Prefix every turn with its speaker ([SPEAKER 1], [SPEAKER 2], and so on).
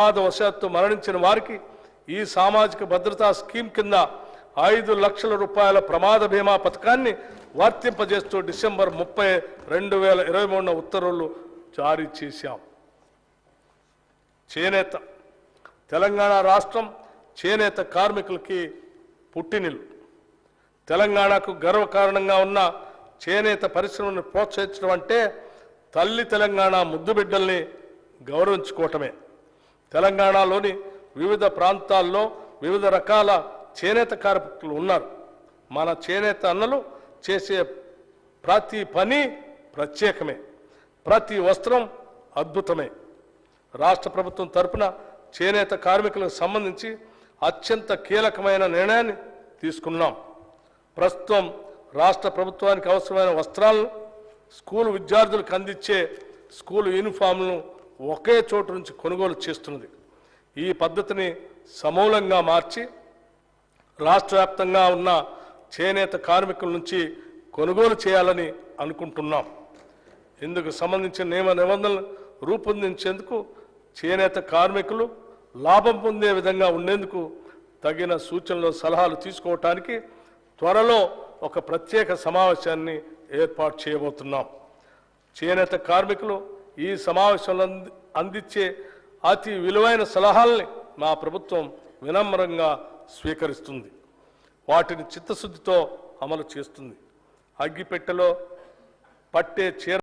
[SPEAKER 1] ప్రమాదవశాత్తు మరణించిన వారికి ఈ సామాజిక భద్రతా స్కీమ్ కింద ఐదు లక్షల రూపాయల ప్రమాద బీమా పథకాన్ని వర్తింపజేస్తూ డిసెంబర్ ముప్పై రెండు వేల ఇరవై మూడున ఉత్తర్వులు జారీ చేశాం. చేనేత. తెలంగాణ రాష్ట్రం చేనేత కార్మికులకి పుట్టినిల్లు. తెలంగాణకు గర్వకారణంగా ఉన్న చేనేత పరిశ్రమను ప్రోత్సహించడం అంటే తల్లి తెలంగాణ ముద్దు బిడ్డల్ని గౌరవించుకోవటమే. తెలంగాణలోని వివిధ ప్రాంతాల్లో వివిధ రకాల చేనేత కార్మికులు ఉన్నారు. మన చేనేత అన్నలు చేసే ప్రతి పని ప్రత్యేకమే. ప్రతి వస్త్రం అద్భుతమే. రాష్ట్ర ప్రభుత్వం తరపున చేనేత కార్మికులకు సంబంధించి అత్యంత కీలకమైన నిర్ణయాన్ని తీసుకున్నాం. ప్రస్తుతం రాష్ట్ర ప్రభుత్వానికి అవసరమైన వస్త్రాలను స్కూల్ విద్యార్థులకు అందించే స్కూల్ యూనిఫామ్లను ఒకే చోటు నుంచి కొనుగోలు చేస్తున్నది. ఈ పద్ధతిని సమూలంగా మార్చి రాష్ట్ర వ్యాప్తంగా ఉన్న చేనేత కార్మికుల నుంచి కొనుగోలు చేయాలని అనుకుంటున్నాం. ఇందుకు సంబంధించిన నియమ నిబంధనలు రూపొందించేందుకు చేనేత కార్మికులు లాభం పొందే విధంగా ఉండేందుకు తగిన సూచనలు సలహాలు తీసుకోవటానికి త్వరలో ఒక ప్రత్యేక సమావేశాన్ని ఏర్పాటు చేయబోతున్నాం. చేనేత కార్మికులు ఈ సమావేశంలో అంది- అందించే అతి విలువైన సలహాల్ని మా ప్రభుత్వం వినమ్రంగా స్వీకరిస్తుంది. వాటిని చిత్తశుద్ధితో అమలు చేస్తుంది. అగ్గిపెట్టెలో పట్టే చీర